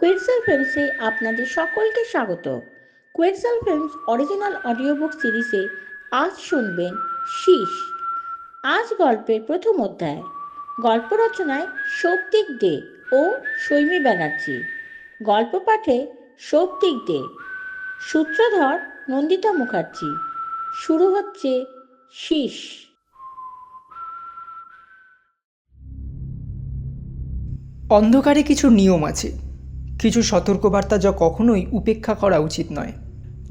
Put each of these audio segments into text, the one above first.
কুয়েক্সেল ফিল্মসে আপনাদের সকলকে স্বাগত। কুয়েক্সেল ফিল্মস অরিজিনাল অডিও বুক সিরিজে আজ শুনবেন শীষ। আজ গল্পের প্রথম অধ্যায়, গল্প রচনায় সৌপ্তিক দে ও সৈমী ব্যানার্জি। গল্প পাঠে সৌপ্তিক দে, সূত্রধর নন্দিতা মুখার্জি। শুরু হচ্ছে শীষ। অন্ধকারে কিছু নিয়ম আছে। কিছু সতর্কবার্তা যা কখনোই উপেক্ষা করা উচিত নয়।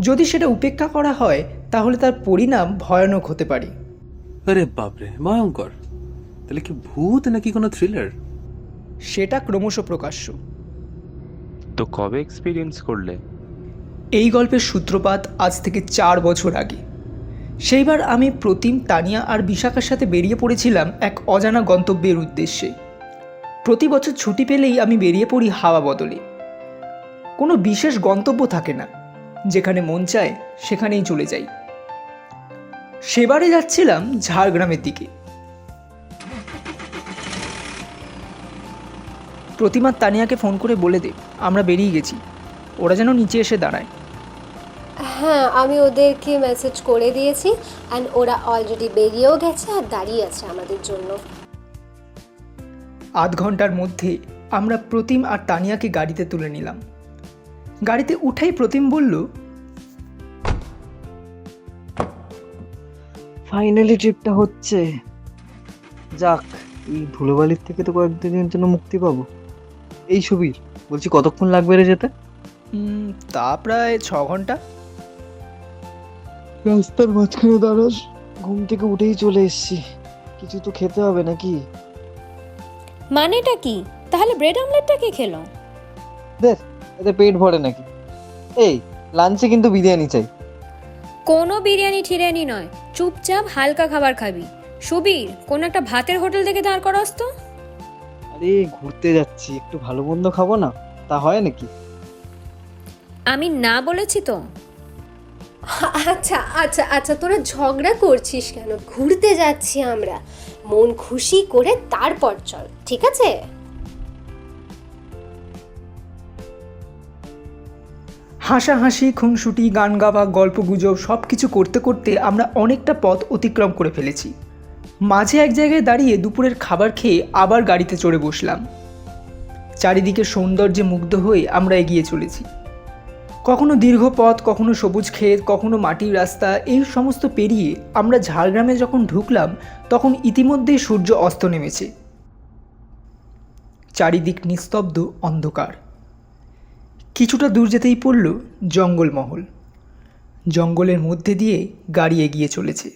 যদি সেটা উপেক্ষা করা হয় তাহলে তার পরিণাম ভয়ানক হতে পারে। আরে বাপরে ভয়ঙ্কর। তাহলে কি ভূত নাকি কোনো থ্রিলার সেটা ক্রমশ প্রকাশ্য। তো কবে এক্সপিরিয়েন্স করলে? এই গল্পের সূত্রপাত আজ থেকে চার বছর আগে। সেইবার আমি প্রতিম তানিয়া আর বিশাখার সাথে বেরিয়ে পড়েছিলাম এক অজানা গন্তব্যের উদ্দেশ্যে। প্রতি বছর ছুটি পেলেই আমি বেরিয়ে পড়ি হাওয়া বদলে। কোনো বিশেষ গন্তব্য থাকে না। যেখানে মন চায় সেখানেই চলে যাই। সেবারে যাচ্ছিলাম ঝাড়গ্রামের দিকে। প্রতিমার তানিয়াকে ফোন করে বলে দে আমরা বেরিয়ে গেছি। ওরা যেন নিচে এসে দাঁড়ায়। হ্যাঁ আমি ওদেরকে মেসেজ করে দিয়েছি অ্যান্ড ওরা অলরেডি বেরিয়েও গেছে আর দাঁড়িয়ে আছে আমাদের জন্য। আধ ঘণ্টার মধ্যে আমরা প্রতিম আর তানিয়াকে গাড়িতে তুলে নিলাম। গাড়িতে উঠেই প্রতিম বলল ফাইনালি ট্রিপটা হচ্ছে। যাক এই ধুলোবালির থেকে তো কয়েকদিনের জন্য মুক্তি পাবো। এই সুবীর বলছি কতক্ষণ লাগবে রে যেতে? তা প্রায় ছ ঘণ্টা। রাস্তার মাঝখানে দাঁড়াস। ঘুম থেকে উঠেই চলে এসেছি। কিছু তো খেতে হবে নাকি? মানেটা কি? তাহলে ব্রেড অমলেটটা কে খেলো? দেখ এতে পেট ভরে নাকি? এই লাঞ্চে কিন্তু বিরিয়ানি চাই। কোনো বিরিয়ানি ঠিরিয়ানি নয় চুপচাপ হালকা খাবার খাবি। সুবীর কোন একটা ভাতের হোটেল থেকে দাঁড় করাস তো। আরে ঘুরতে যাচ্ছি একটু ভালো মন্দ খাব না? তা হয় নাকি? আমি না বলেছি তো। আচ্ছা আচ্ছা আচ্ছা তোরা ঝগড়া করছিস কেন? ঘুরতে যাচ্ছি আমরা। মন খুশি করে তারপর চল ঠিক আছে? হাসাহাসি, খুনসুটি, গান গাওয়া গল্প গুজব সব কিছু করতে করতে আমরা অনেকটা পথ অতিক্রম করে ফেলেছি। মাঝে এক জায়গায় দাঁড়িয়ে দুপুরের খাবার খেয়ে আবার গাড়িতে চড়ে বসলাম। চারিদিকে সৌন্দর্যে মুগ্ধ হয়ে আমরা এগিয়ে চলেছি। কখনো দীর্ঘ পথ, কখনো সবুজ ক্ষেত, কখনো মাটির রাস্তা, এই সমস্ত পেরিয়ে আমরা ঝাড়গ্রামে যখন ঢুকলাম, তখন ইতিমধ্যেই সূর্য অস্ত নেমেছে। চারিদিক নিস্তব্ধ অন্ধকার। কিছুটা দূর যেতেই পড়ল জঙ্গলমহল। জঙ্গলের মধ্যে দিয়ে গাড়ি এগিয়ে চলেছে।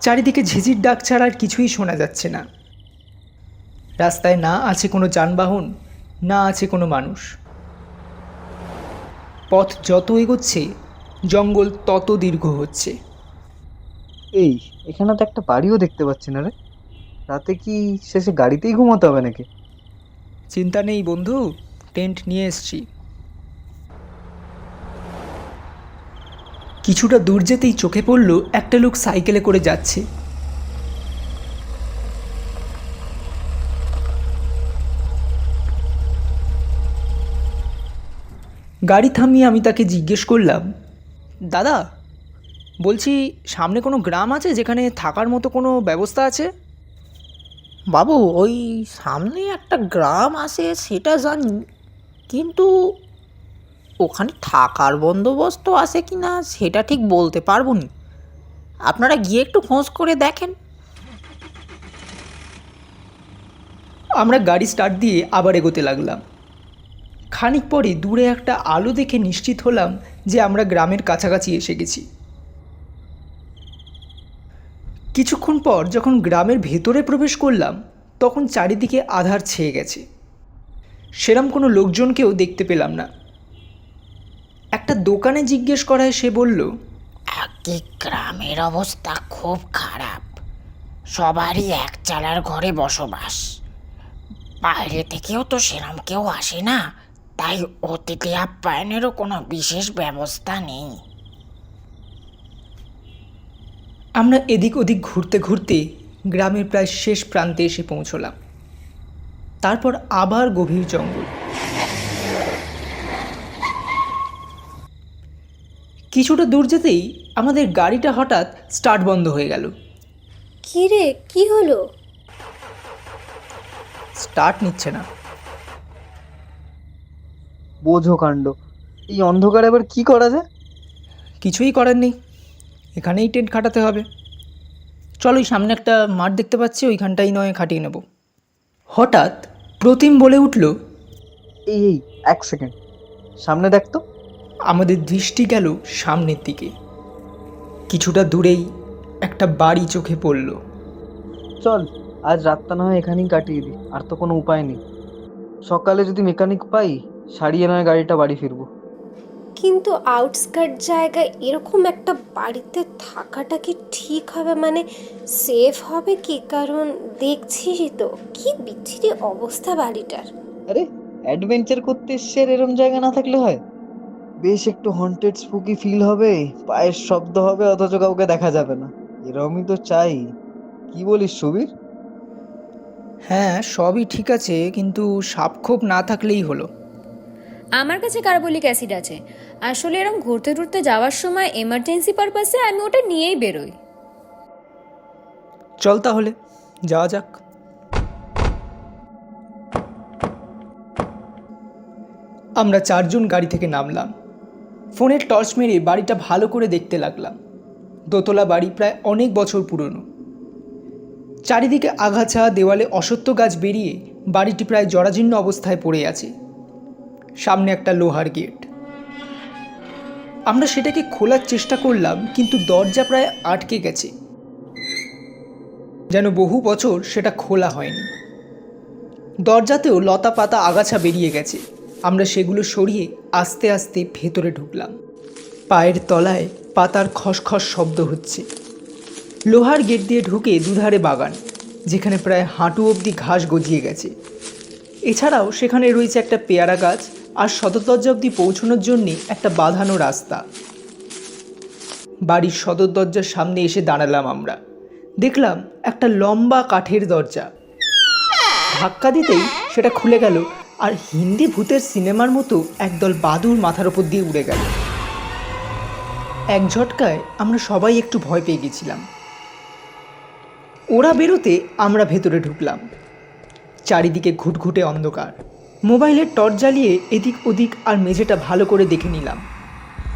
চারিদিকে ঝিঝির ডাক ছাড়া আর কিছুই শোনা যাচ্ছে না। রাস্তায় না আছে কোনো যানবাহন, না আছে কোনো মানুষ। পথ যত এগোচ্ছে, জঙ্গল তত দীর্ঘ হচ্ছে। এই, এখানে তো একটা বাড়িও দেখতে পাচ্ছি না রে। রাতে কি শেষে গাড়িতেই ঘুমাতে হবে নাকি? চিন্তা নেই বন্ধু, টেন্ট নিয়ে এসছি। কিছুটা দূর যেতেই চোখে পড়ল একটা লোক সাইকেলে করে যাচ্ছে। গাড়ি থামিয়ে আমি তাকে জিজ্ঞেস করলাম, দাদা, বলছি সামনে কোনো গ্রাম আছে যেখানে থাকার মতো কোনো ব্যবস্থা আছে? বাবু, ওই সামনে একটা গ্রাম আছে, সেটা জানি। কিন্তু ওখানে থাকার বন্দোবস্ত আছে কি না সেটা ঠিক বলতে পারব নি। আপনারা গিয়ে একটু খোঁজ করে দেখেন। আমরা গাড়ি স্টার্ট দিয়ে আবার এগোতে লাগলাম। খানিক পরে দূরে একটা আলো দেখে নিশ্চিত হলাম যে আমরা গ্রামের কাছাকাছি এসে গেছি। কিছুক্ষণ পর যখন গ্রামের ভেতরে প্রবেশ করলাম, তখন চারিদিকে আধার ছেয়ে গেছে। সেরম কোনো লোকজনকেও দেখতে পেলাম না। একটা দোকানে জিজ্ঞেস করায় সে বলল একে গ্রামের অবস্থা খুব খারাপ। সবারই এক চালার ঘরে বসবাস। বাইরে থেকেও তো সেরম কেউ আসে না, তাই অতিথি আপ্যায়নেরও কোনো বিশেষ ব্যবস্থা নেই। আমরা এদিক ওদিক ঘুরতে ঘুরতে গ্রামের প্রায় শেষ প্রান্তে এসে পৌঁছলাম। তারপর আবার গভীর জঙ্গল। কিছুটা দূর যেতেই আমাদের গাড়িটা হঠাৎ স্টার্ট বন্ধ হয়ে গেল। কি রে কি হলো? স্টার্ট নিচ্ছে না। বোঝো কাণ্ড এই অন্ধকারে আবার কি করা যায়? কিছুই করার নেই। এখানেই টেন্ট খাটাতে হবে। চলো ওই সামনে একটা মাঠ দেখতে পাচ্ছি ওইখানটাই নয় খাটিয়ে নেব। হঠাৎ প্রতিম বলে উঠল এই এই এক সেকেন্ড। সামনে দেখ তো। আমাদের দৃষ্টি গেল সামনের দিকে। কিছুটা দূরেই একটা বাড়ি চোখে পড়ল। চল আজ রাতটা না হয় এখানেই কাটিয়ে দিই আর তো কোনো উপায় নেই। সকালে যদি মেকানিক পাই সারিয়ে নয় গাড়িটা বাড়ি ফিরবো। কিন্তু আউটস্কার্ট জায়গায় এরকম একটা বাড়িতে থাকাটা কি ঠিক হবে? মানে সেফ হবে কি? কারণ দেখছিসই তো কি বিচ্ছিরি অবস্থা বাড়িটার। আরে অ্যাডভেঞ্চার করতে এসছে এরম জায়গা না থাকলে হয়? বেশ একটু হন্টেড স্পুকি ফিল হবে পায়ের শব্দ হবে অথচ কাউকে দেখা যাবে না। এরমই তো চাই। কি বলিস সুবীর? হ্যাঁ সবই ঠিক আছে কিন্তু সাপক্ষোভ না থাকলেই হলো। আমার কাছে কার্বলিক অ্যাসিড আছে। আসলে এরকম ঘুরতে টুরতে যাওয়ার সময় এমার্জেন্সি পারপাসে আমি ওটা নিয়েই বেরোই। চল তাহলে, যাওয়া যাক। আমরা চারজন গাড়ি থেকে নামলাম। ফোনের টর্চ মেরে বাড়িটা ভালো করে দেখতে লাগলাম। দোতলা বাড়ি প্রায় অনেক বছর পুরনো। চারিদিকে আগাছা, দেওয়ালে অসত্য গাছ বেরিয়ে বাড়িটি প্রায় জরাজীর্ণ অবস্থায় পড়ে আছে। সামনে একটা লোহার গেট। আমরা সেটাকে খোলার চেষ্টা করলাম, কিন্তু দরজা প্রায় আটকে গেছে। যেন বহু বছর সেটা খোলা হয়নি। দরজাতেও লতা পাতা আগাছা বেরিয়ে গেছে। আমরা সেগুলো সরিয়ে আস্তে আস্তে ভেতরে ঢুকলাম। পায়ের তলায় পাতার খসখস শব্দ হচ্ছে। লোহার গেট দিয়ে ঢুকে দুধারে বাগান, যেখানে প্রায় হাঁটু অবধি ঘাস গজিয়ে গেছে। এছাড়াও সেখানে রয়েছে একটা পেয়ারা গাছ আর সদর দরজা অবধি পৌঁছানোর জন্যে একটা বাঁধানো রাস্তা। বাড়ির সদর দরজার সামনে এসে দাঁড়ালাম আমরা। দেখলাম একটা লম্বা কাঠের দরজা। ধাক্কা দিতেই সেটা খুলে গেল আর হিন্দি ভূতের সিনেমার মতো একদল বাদুর মাথার ওপর দিয়ে উড়ে গেল। এক ঝটকায় আমরা সবাই একটু ভয় পেয়ে গেছিলাম। ওরা বেরোতে আমরা ভেতরে ঢুকলাম। চারিদিকে ঘুটঘুটে অন্ধকার। মোবাইলের টর্চ জ্বালিয়ে এদিক ওদিক আর মেঝেটা ভালো করে দেখে নিলাম।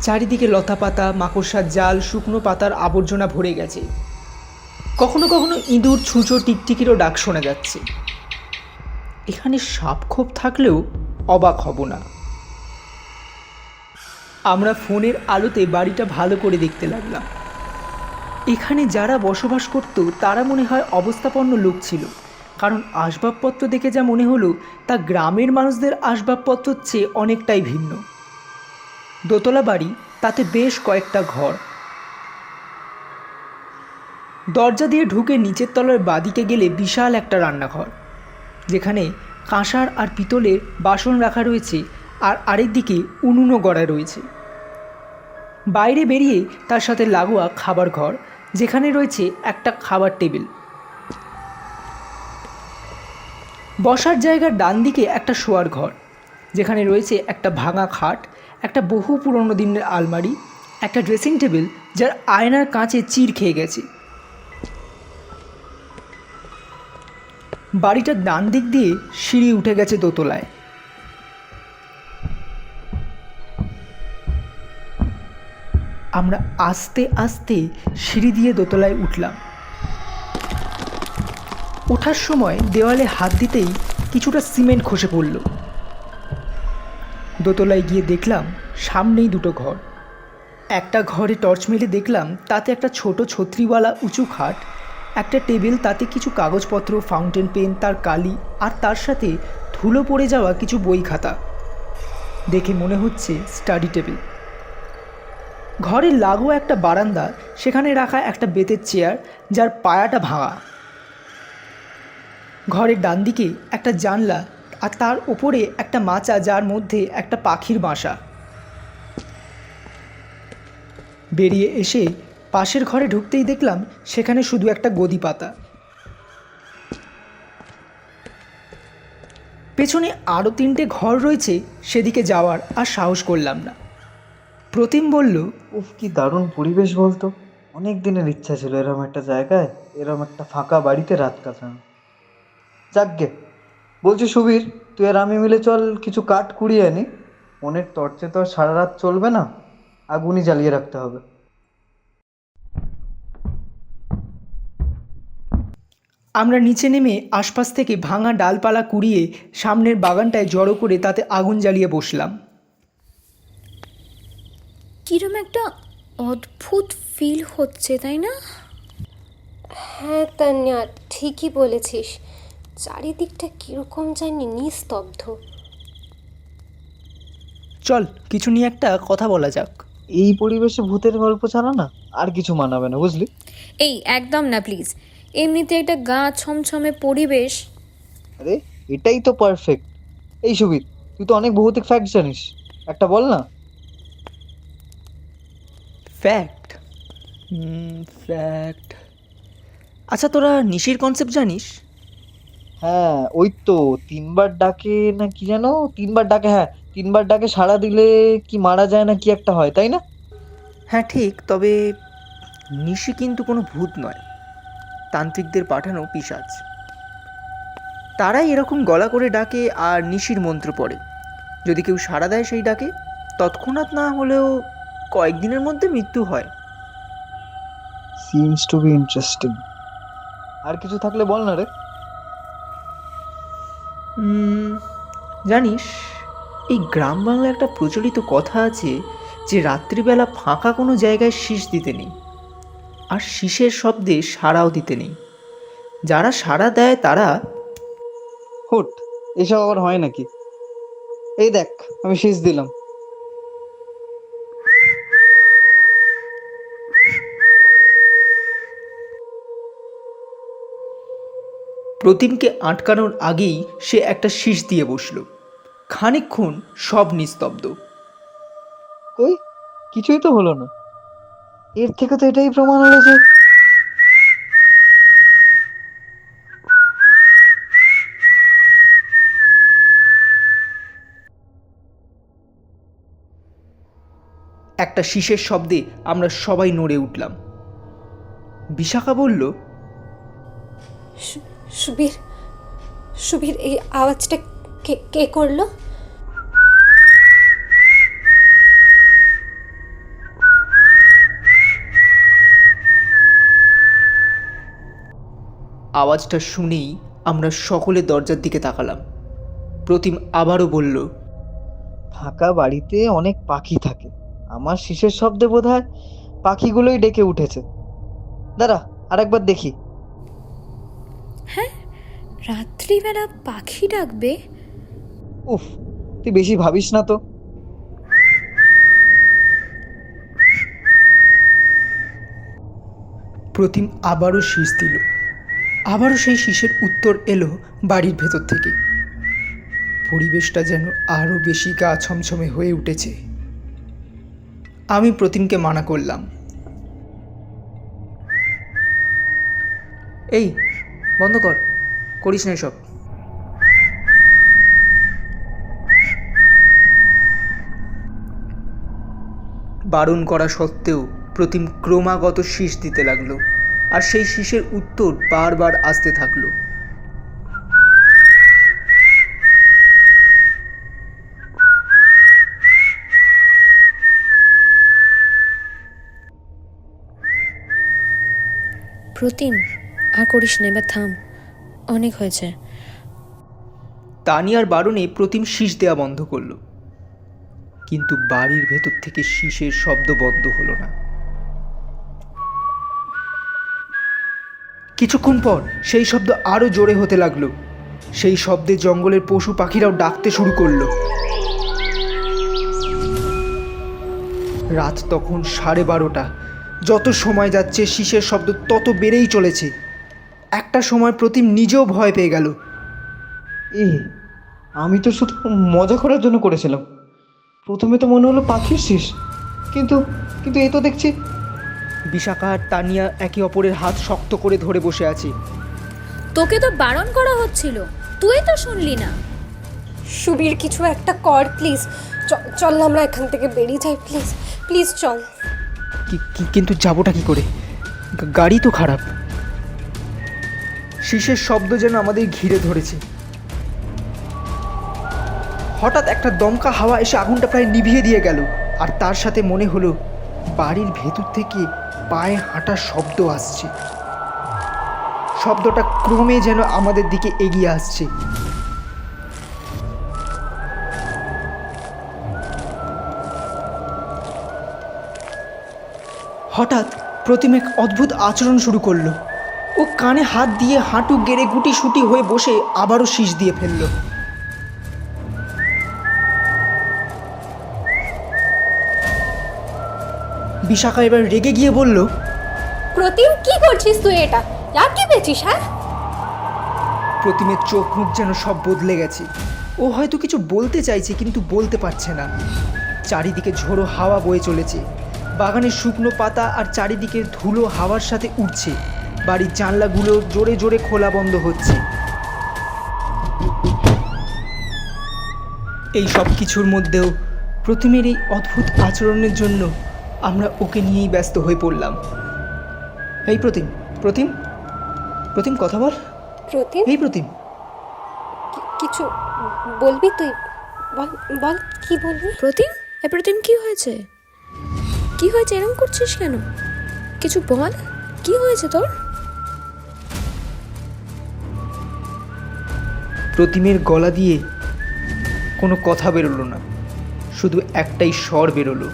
চারিদিকে লতা পাতা মাকড়সার জাল, শুকনো পাতার আবর্জনা ভরে গেছে। কখনো কখনো ইঁদুর, ছুঁচো, টিকটিকিরও ডাক শোনা যাচ্ছে। এখানে সাপখোপ থাকলেও অবাক হব না। আমরা ফোনের আলোতে বাড়িটা ভালো করে দেখতে লাগলাম। এখানে যারা বসবাস করত, তারা মনে হয় অবস্থাপন্ন লোক ছিল। কারণ আসবাবপত্র দেখে যা মনে হলো, তা গ্রামের মানুষদের আসবাবপত্রের চেয়ে অনেকটাই ভিন্ন। দোতলা বাড়ি, তাতে বেশ কয়েকটা ঘর। দরজা দিয়ে ঢুকে নিচের তলার বাদিকে গেলে বিশাল একটা রান্নাঘর, যেখানে কাঁসার আর পিতলের বাসন রাখা রয়েছে আর আরেক দিকে উনুনও গড়া রয়েছে। বাইরে বেরিয়ে তার সাথে লাগোয়া খাবার ঘর, যেখানে রয়েছে একটা খাবার টেবিল। বসার জায়গার ডান দিকে একটা শোয়ার ঘর, যেখানে রয়েছে একটা ভাঙা খাট, একটা বহু পুরনো দিনের আলমারি, একটা ড্রেসিং টেবিল যার আয়নার কাঁচে চির খেয়ে গেছে। বাড়িটার ডান দিক দিয়ে সিঁড়ি উঠে গেছে দোতলায়। আমরা আস্তে আস্তে সিঁড়ি দিয়ে দোতলায় উঠলাম। ওঠার সময় দেওয়ালে হাত দিতেই কিছুটা সিমেন্ট খসে পড়ল। দোতলায় গিয়ে দেখলাম সামনেই দুটো ঘর। একটা ঘরে টর্চ মেলে দেখলাম তাতে একটা ছোট ছত্রিওয়ালা উঁচু খাট, একটা টেবিল, তাতে কিছু কাগজপত্র, ফাউন্টেন পেন, তার কালি আর তার সাথে ধুলো পড়ে যাওয়া কিছু বই খাতা। দেখে মনে হচ্ছে স্টাডি টেবিল। ঘরের লাগোয়া একটা বারান্দা, সেখানে রাখা একটা বেতের চেয়ার, যার পায়াটা ভাঙা। ঘরের ডান দিকে একটা জানলা আর তার ওপরে একটা মাচা যার মধ্যে একটা পাখির বাসা। বেরিয়ে এসে পাশের ঘরে ঢুকতেই দেখলাম সেখানে শুধু একটা গদি পাতা। পেছনে আরও তিনটে ঘর রয়েছে সেদিকে যাওয়ার আর সাহস করলাম না। প্রতিম বলল, উফ, কি দারুণ পরিবেশ বলতো। অনেক দিনের ইচ্ছা ছিল এরম একটা জায়গায়, এরম একটা ফাঁকা বাড়িতে রাত কাটানো। যাকগে। বলছি সুবীর তুই আর আমি মিলে চল কিছু কাঠ কুড়িয়ে আনি। ফোনের টর্চে তো আর সারা রাত চলবে না আগুনই জ্বালিয়ে রাখতে হবে। আমরা নিচে নেমে আশপাশ থেকে ভাঙা ডালপালা কুড়িয়ে সামনের বাগানটায় জড়ো করে তাতে আগুন জ্বালিয়ে বসলাম। কিরম একটা অদ্ভুত ফিল হচ্ছে তাই না? হ্যাঁ তান্যা ঠিকই বলেছিস। চারিদিকটা কীরকম জানি নিস্তব্ধ। চল কিছু নিয়ে একটা কথা বলা যাক। এই পরিবেশে ভূতের গল্প ছাড়া না আর কিছু মানাবে না বুঝলি? এই একদম না প্লিজ এমনিতে একটা গা ছমছমে পরিবেশ। আরে এটাই তো পারফেক্ট এই সুবীর তুই তো অনেক ভৌতিক ফ্যাক্ট জানিস। একটা বল না। ফ্যাক্ট ফ্যাক্ট আচ্ছা তোরা নিশির কনসেপ্ট জানিস? হ্যাঁ ওই তো তিনবার ডাকে না কি জানো তিনবার ডাকে হ্যাঁ তিনবার ডাকে সাড়া দিলে কি মারা যায় না কি একটা হয় তাই না? হ্যাঁ ঠিক তবে নিশি কিন্তু কোনো ভূত নয়। তান্ত্রিকদের পাঠানো পিশাচ। তারাই এরকম গলা করে ডাকে আর নিশির মন্ত্র পড়ে। যদি কেউ সাড়া দেয় সেই ডাকে তৎক্ষণাৎ না হলেও কয়েকদিনের মধ্যে মৃত্যু হয়। সিমস টু বি ইন্টারেস্টিং আর কিছু থাকলে বল না রে। জানিস, এই গ্রাম বাংলায় একটা প্রচলিত কথা আছে যে রাত্রিবেলা ফাঁকা কোনো জায়গায় শীষ দিতে নেই, আর শীষের শব্দে সাড়াও দিতে নেই। যারা সাড়া দেয় তারা হুট, এসব আবার হয় নাকি? এই দেখ, আমি শীষ দিলাম। প্রতিমকে আটকানোর আগেই সে একটা শীষ দিয়ে বসল। খানিকক্ষণ সব নিস্তব্ধ। কই কিছুই তো হলো না। এর থেকে তো এটাই প্রমাণ হলো যে একটা শীষের শব্দে আমরা সবাই নড়ে উঠলাম। বিশাখা বলল সুবীর সুবীর এই আওয়াজটা কে কে করল? আওয়াজটা শুনেই আমরা সকলে দরজার দিকে তাকালাম। প্রতিম আবারও বলল ফাঁকা বাড়িতে অনেক পাখি থাকে। আমার শীষের শব্দে বোধ হয় পাখিগুলোই ডেকে উঠেছে। দাঁড়া আরেকবার দেখি। রাত্রিবেলা পাখি ডাকবে? উফ তুই বেশি ভাবিস না তো। প্রতিম আবারও শীষ দিল। আবারও সেই শীষের উত্তর এলো বাড়ির ভেতর থেকে। পরিবেশটা যেন আরও বেশি গা ছমছমে হয়ে উঠেছে। আমি প্রতিমকে মানা করলাম। এই বন্ধ কর। করিস না এসব। বারণ করা সত্ত্বেও প্রতিম ক্রমাগত শীষ দিতে লাগল আর সেই শীষের উত্তর বারবার আসতে থাকল। প্রতিম, আর করিস না, এবার থাম। অনেক হয়েছে। তানিয়ার বারণে প্রতিম শীষ দেওয়া বন্ধ করল। কিন্তু বাড়ির ভেতর থেকে শীষের শব্দ বন্ধ হলো না। কিছুক্ষণ পর সেই শব্দ আরও জোরে হতে লাগল। সেই শব্দে জঙ্গলের পশু পাখিরাও ডাকতে শুরু করল। রাত তখন সাড়ে বারোটা। যত সময় যাচ্ছে, শীষের শব্দ তত বেড়েই চলেছে। একটা সময় প্রতিম নিজেও ভয় পেয়ে গেল। এ আমি তো শুধু মজা করার জন্য করেছিলাম। প্রথমে তো মনে হলো পাখির শীষ কিন্তু কিন্তু এ তো দেখছি বিশাখা আর তানিয়া একে অপরের হাত শক্ত করে ধরে বসে আছে। তোকে তো বারণ করা হচ্ছিল তুই তো শুনলি না। সুবীর কিছু একটা কর প্লিজ। চল না আমরা এখান থেকে বেরিয়ে যাই প্লিজ। প্লিজ চল। কি- কি- কিন্তু যাবোটা কি করে? গাড়ি তো খারাপ। শীষের শব্দ যেন আমাদের ঘিরে ধরেছে। হঠাৎ একটা দমকা হাওয়া এসে আগুনটা প্রায় নিভিয়ে দিয়ে গেল, আর তার সাথে মনে হলো, বাড়ির ভেতর থেকে পায়ে হাঁটার শব্দ আসছে। শব্দটা ক্রমে যেন আমাদের দিকে এগিয়ে আসছে। হঠাৎ প্রতিম এক অদ্ভুত আচরণ শুরু করল। ও কানে হাত দিয়ে হাঁটু গেড়ে গুটি সুটি হয়ে বসে আবারও শীষ দিয়ে ফেলল। বিশাখা এবার রেগে গিয়ে বলল প্রতিম কি করছিস তুই এটা? কি পেয়েছিস হ্যাঁ? প্রতিমের চোখ মুখ যেন সব বদলে গেছে। ও হয়তো কিছু বলতে চাইছে কিন্তু বলতে পারছে না। চারিদিকে ঝোড়ো হাওয়া বয়ে চলেছে। বাগানের শুকনো পাতা আর চারিদিকে ধুলো হাওয়ার সাথে উঠছে বাড়ির জানলাগুলো জোরে জোরে খোলা বন্ধ হচ্ছে। এই সব কিছুর মধ্যেও প্রতিমের এই অদ্ভুত আচরণের জন্য আমরা ওকে নিয়েই ব্যস্ত হয়ে পড়লাম। এই প্রতিম প্রতিম প্রতিম কথা বল। প্রতিম? এই প্রতিম। কিছু বলবি তুই? বল বল কি বলবি? প্রতিম? এ প্রতিম কি হয়েছে? কি হয়েছে? এরকম করছিস কেন? কিছু বল কি হয়েছে তোর? প্রতিমের গলা দিয়ে কোনো কথা বেরোলো না, শুধু একটাই স্বর বেরোলো।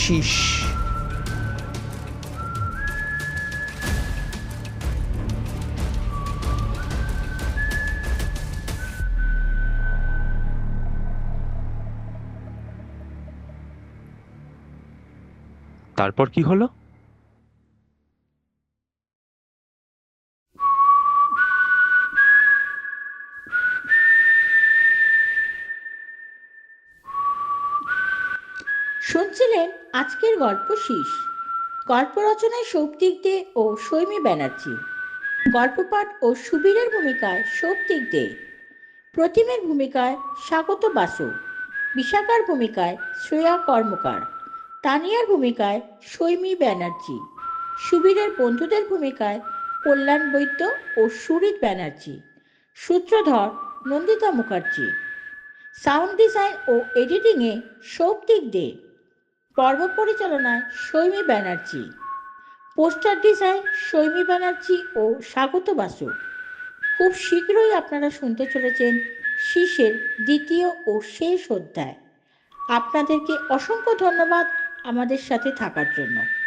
শীষ। তারপর কি হলো? গল্প শীষ। গল্প রচনায় সৌপ্তিক দে ও সৈমী ব্যানার্জি। গল্প পাঠ ও সুবীরের ভূমিকায় সৌপ্তিক দে। প্রতিমের ভূমিকায় স্বাগত বাসু। বিশাখার ভূমিকায় শ্রেয়া কর্মকার। তানিয়ার ভূমিকায় সৈমী ব্যানার্জি। সুবীরের বন্ধুদের ভূমিকায় কল্যাণ বৈদ্য ও সুরিত ব্যানার্জি। সূত্রধর নন্দিতা মুখার্জি। সাউন্ড ডিজাইন ও এডিটিংয়ে সৌপ্তিক দে। পর্ব পরিচালনায় সৈমী ব্যানার্জি। পোস্টার ডিজাইন সৈমী ব্যানার্জি ও স্বাগত বাসু। খুব শীঘ্রই আপনারা শুনতে চলেছেন শীষের দ্বিতীয় ও শেষ অধ্যায়। আপনাদেরকে অসংখ্য ধন্যবাদ আমাদের সাথে থাকার জন্য।